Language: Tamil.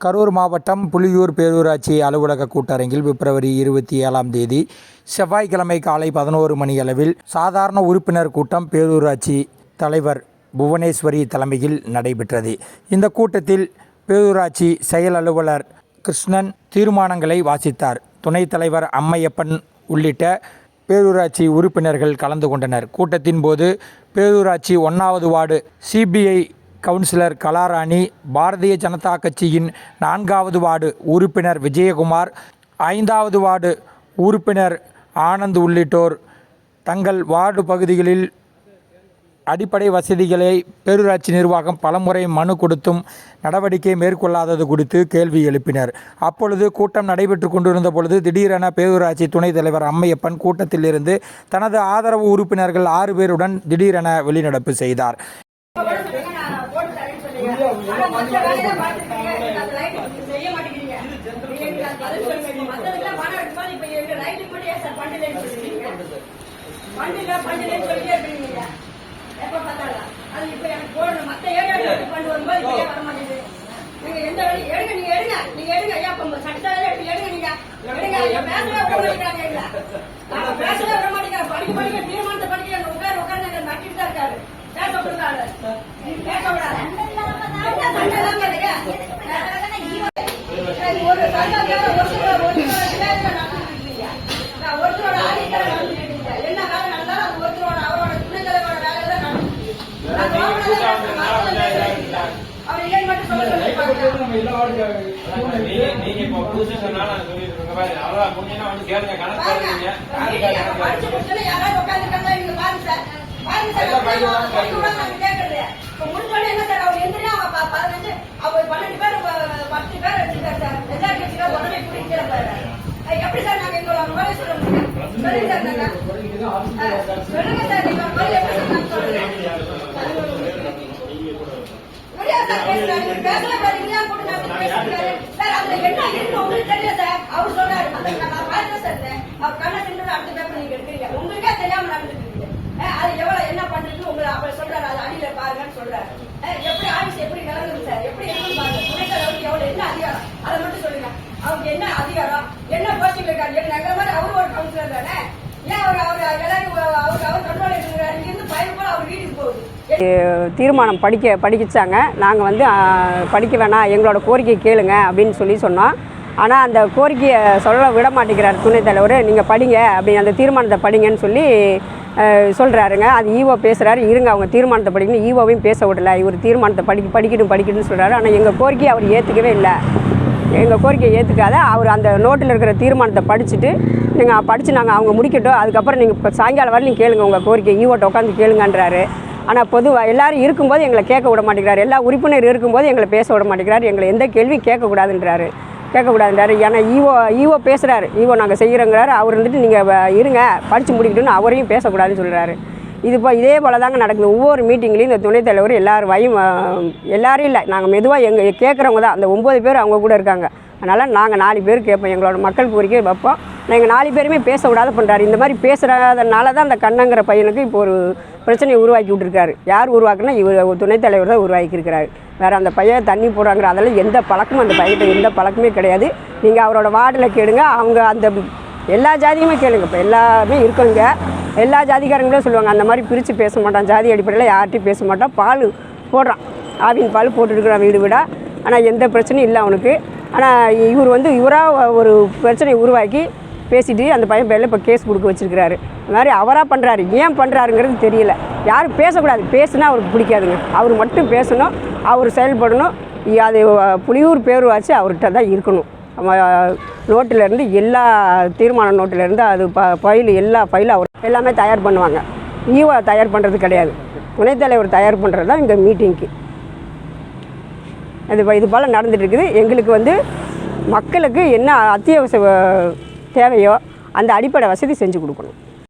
கரூர் மாவட்டம் புலியூர் பேரூராட்சி அலுவலக கூட்டரங்கில் பிப்ரவரி இருபத்தி ஏழாம் தேதி செவ்வாய்க்கிழமை காலை பதினோரு மணி அளவில் சாதாரண உறுப்பினர் கூட்டம் பேரூராட்சி தலைவர் புவனேஸ்வரி தலைமையில் நடைபெற்றது. இந்த கூட்டத்தில் பேரூராட்சி செயல் அலுவலர் கிருஷ்ணன் தீர்மானங்களை வாசித்தார். துணைத் தலைவர் அம்மையப்பன் உள்ளிட்ட பேரூராட்சி உறுப்பினர்கள் கலந்து கொண்டனர். கூட்டத்தின் போது பேரூராட்சி ஒன்றாவது ward CPI councillor Kalarani Bharatiya Janata கட்சியின் நான்காவது வார்டு உறுப்பினர் விஜயகுமார் ஐந்தாவது வார்டு உறுப்பினர் ஆனந்த் உள்ளிட்டோர். தங்கள் வார்டு பகுதிகளில் அடிப்படை வசதிகளை பேரூராட்சி நிர்வாகம் பலமுறை மனு கொடுத்தும் நடவடிக்கை மேற்கொள்ளாதது குறித்து கேள்வி எழுப்பினர். அப்பொழுது கூட்டம் நடைபெற்று கொண்டிருந்த பொழுது திடீரென பேரூராட்சி துணைத் தலைவர் அம்மையப்பன் கூட்டத்திலிருந்து தனது ஆதரவு உறுப்பினர்கள் ஆறு பேருடன் திடீரென வெளிநடப்பு செய்தார் செய்ய மாட்டேங்கிறீங்க நீங்க எனக்கு பதில் சொல்லுங்க மத்ததுக்கெல்லாம் பணம் எடுக்கும்போது இப்ப எங்க லைட் மட்டும் ஏன் சார் பண்டிலைன்னு சொல்றீங்க பண்டில பண்டிலைன்னு சொல்லிட்டே இருக்கீங்க எப்ப பார்த்தாலும் அது இப்ப எனக்கு போடணும் மத்த ஏரியா பண்ணி வரும்போது இப்ப வர மாட்டேங்குது நீங்க எந்த வழி? எடுங்க நீங்க எடுங்க. நீங்க எடுங்க ஐயா இப்ப எடுங்க நீங்க. எடுங்க ஐயா பேசவே விட மாட்டேங்கிறாங்க இல்ல நாங்க பேசவே விட மாட்டேங்கிறோம் படிக்க படிக்க தீர்மானத்தை படிக்க உட்கார் உட்கார்ந்து எங்க நட்டிட்டு தான் இருக்காரு பேச விடுறாரு பேச விடாது என்ன சண்டை தான் கிடையாது ஒரு சண்டை ஒருத்தரோட ஒருத்தரோட நான் ஒருத்தரோட ஆதிக்கரை நடந்துட்டு என்ன வேலை நடந்தாலும் அது ஒருத்தரோட அவரோட துணை தலைவரோட வேலை தான் நடந்துச்சு நான் கவர்மெண்ட் தான் பேசுறேன். அவர் இல்லைன்னு மட்டும் சொல்ல சொல்லிருப்பாங்க நீங்க நீங்க இப்ப புதுசா சொன்னாலும் நான் சொல்லிட்டு இருக்கேன் பாரு. அவ்வளவுதான் முடிஞ்சா வந்து கேளுங்க கணக்கு பாருங்க, கேளுங்க நீங்க யாருக்கா இப்ப படிச்சு முடிச்சோன்னே யாராவது உட்கார்ந்துருக்காங்களா? இங்க பாருங்க சார். பாருங்க சார், எல்லாம் படிக்க தான் படிக்க கூட நான் கேட்கறது. இப்ப முடிச்சோன்னே என்ன சார், அவர் எந்திரினா அவ ப- பதினஞ்சு, அவர் பன்னெண்டு பேர், ப- பத்து பேர் வச்சிருக்காரு சார். எல்லாரும் வச்சிருக்காரு, உடனே இப்படி கீழே போயிடுறாரு. அஹ் எப்படி சார் நாங்க எங்களோட முறையை சொல்ல முடியும்? சொல்லுங்க சார் நாங்க. அஹ் சொல்லுங்க சார், நீங்க முறையை எப்படி சார் நாங்க சொல்றது? முடியாது சார் பேசுறாரு. இவர் பேசல பாரு, இல்லையா போட்டு நான் இப்படி பேசிருக்காரு. சார், அதுல என்ன இருக்குன்னு உங்களுக்கு தெரியல சார். அவர் சொன்னாரு. அதை நான் பார்த்தேன் சார் இதை. அவர் கண்ணை தின்னு அடுத்த பேப்பர் நீங்க எடுக்கிறீங்க. உங்களுக்கே தெரியாம நடந்துட்டு இருக்குது. அஹ் அது எவ்வளவு என்ன பண்றதுன்னு உங்களுக்கு அவர் சொல்றாரு. அது அடியில பாருங்கன்னு சொல்றாரு. அஹ் எப்படி எப்படி நடக்குது சார்? எப்படி எவ்வளவு என்ன அதிகாரம்? அதை மட்டும் சொல்லுங்க. அவருக்கு என்ன அதிகாரம்? என்ன போஸ்டிங் இருக்காரு? என்ன மாதிரி அவரு ஒரு கவுன்சிலர் தானே? ஏன் அவர் அவர் எல்லாரும் அவர் கண்ட்ரோல் இங்கிருந்து பயிர் போல அவர் வீட்டுக்கு போகுது. தீர்மானம் படிக்க படிக்கிச்சாங்க நாங்கள் வந்து படிக்க வேணாம் எங்களோட கோரிக்கை கேளுங்க அப்படின்னு சொல்லி சொன்னோம் ஆனால் அந்த கோரிக்கையை சொல்ல விட மாட்டேங்கிறார் துணைத் தலைவர். நீங்கள் படிங்க அப்படி அந்த தீர்மானத்தை படிங்கன்னு சொல்லி சொல்கிறாருங்க அது ஈவோ பேசுகிறாரு இருங்க அவங்க தீர்மானத்தை படிக்கணும். ஈவோவையும் பேச விடல. இவர் தீர்மானத்தை படிக்க படிக்கணும் படிக்கணும்னு சொல்கிறாரு ஆனால் எங்கள் கோரிக்கையை அவர் ஏற்றுக்கவே இல்லை. எங்கள் கோரிக்கையை ஏற்றுக்காத அவர் அந்த நோட்டில் இருக்கிற தீர்மானத்தை படிச்சுட்டு நீங்கள் படித்து நாங்கள் அவங்க முடிக்கட்டும். அதுக்கப்புறம் நீங்கள் இப்போ சாயங்காலம் வரலையும் கேளுங்க. உங்கள் கோரிக்கை ஈவோட்ட உட்காந்து கேளுங்கன்றாரு. ஆனால் பொதுவாக எல்லோரும் இருக்கும்போது எங்களை கேட்க விட மாட்டேங்கிறார். எல்லா உறுப்பினர் இருக்கும்போது எங்களை பேச விட மாட்டேங்கிறார். எங்களை எந்த கேள்வியும் கேட்கக்கூடாதுன்றாரு. கேட்கக்கூடாதுன்றாரு. ஏன்னா ஈவோ ஈவோ பேசுகிறாரு ஈவோ நாங்கள் செய்கிறோங்கிறாரு அவர் வந்துட்டு நீங்கள் இருங்க. படித்து முடிக்கட்டும்னு அவரையும் பேசக்கூடாதுன்னு சொல்கிறாரு இது இப்போ இதே போல் தாங்க நடக்குது. ஒவ்வொரு மீட்டிங்லேயும் இந்த துணைத் தலைவர் எல்லார் வாயும் எல்லாரும் இல்லை. நாங்கள் மெதுவாக எங்கள் கேட்குறவங்க தான். அந்த ஒம்பது பேர் அவங்க கூட இருக்காங்க. அதனால் நாங்கள் நாலு பேர் கேட்போம். எங்களோட மக்கள் கோரிக்கை வைப்போம். நாங்கள் நாலு பேருமே பேச விடாத பண்ணுறாரு இந்த மாதிரி பேசுகிறதுனால தான் அந்த கண்ணங்கிற பையனுக்கு இப்போ ஒரு பிரச்சனையை உருவாக்கி விட்டுருக்காரு. யார் உருவாக்குனா இவர் துணைத் தலைவர் தான் உருவாக்கியிருக்கிறாரு வேறு அந்த பையன் தண்ணி போடுறாங்கிற அதெல்லாம் எந்த பழக்கமும் அந்த பையன்கிட்ட எந்த பழக்கமே கிடையாது. நீங்கள் அவரோட வார்டில் கேளுங்க. அவங்க அந்த எல்லா ஜாதியுமே கேளுங்க. இப்போ எல்லாமே இருக்கவங்க எல்லா ஜாதிக்காரங்களும் சொல்லுவாங்க அந்த மாதிரி பிரித்து பேச மாட்டான். ஜாதி அடிப்படையில் யார்கிட்டையும் பேச மாட்டான். பால் போடுறான். ஆவின் பால் போட்டுருக்குறான் வீடு வீடாக ஆனால் எந்த பிரச்சனையும் இல்லை அவனுக்கு. ஆனால் இவர் வந்து இவராக ஒரு பிரச்சனையை உருவாக்கி பேசிட்டு அந்த பையன் பேரில் இப்போ கேஸ் கொடுக்க வச்சுருக்கிறாரு. இந்த மாதிரி அவராக பண்ணுறாரு ஏன் பண்ணுறாருங்கிறது தெரியல. யாரும் பேசக்கூடாது. பேசுனா அவருக்கு பிடிக்காதுங்க. அவர் மட்டும் பேசணும் அவர் செயல்படணும். அது அஹ், புலியூர் வச்சு அவர்கிட்ட தான் இருக்கணும். நோட்டிலேருந்து எல்லா தீர்மான நோட்டிலேருந்து அது ப ஃபைலு எல்லா ஃபைலும் அவர் எல்லாமே தயார் பண்ணுவாங்க. ஈவா தயார் பண்ணுறது கிடையாது. துணைத் தலைவர் தயார் பண்ணுறது தான் இங்கே மீட்டிங்க்கு இது இது போல் நடந்துகிட்ருக்குது இருக்குது எங்களுக்கு வந்து மக்களுக்கு என்ன அத்தியாவசிய தேவையோ அந்த அடிப்படை வசதி செஞ்சு கொடுக்கணும்.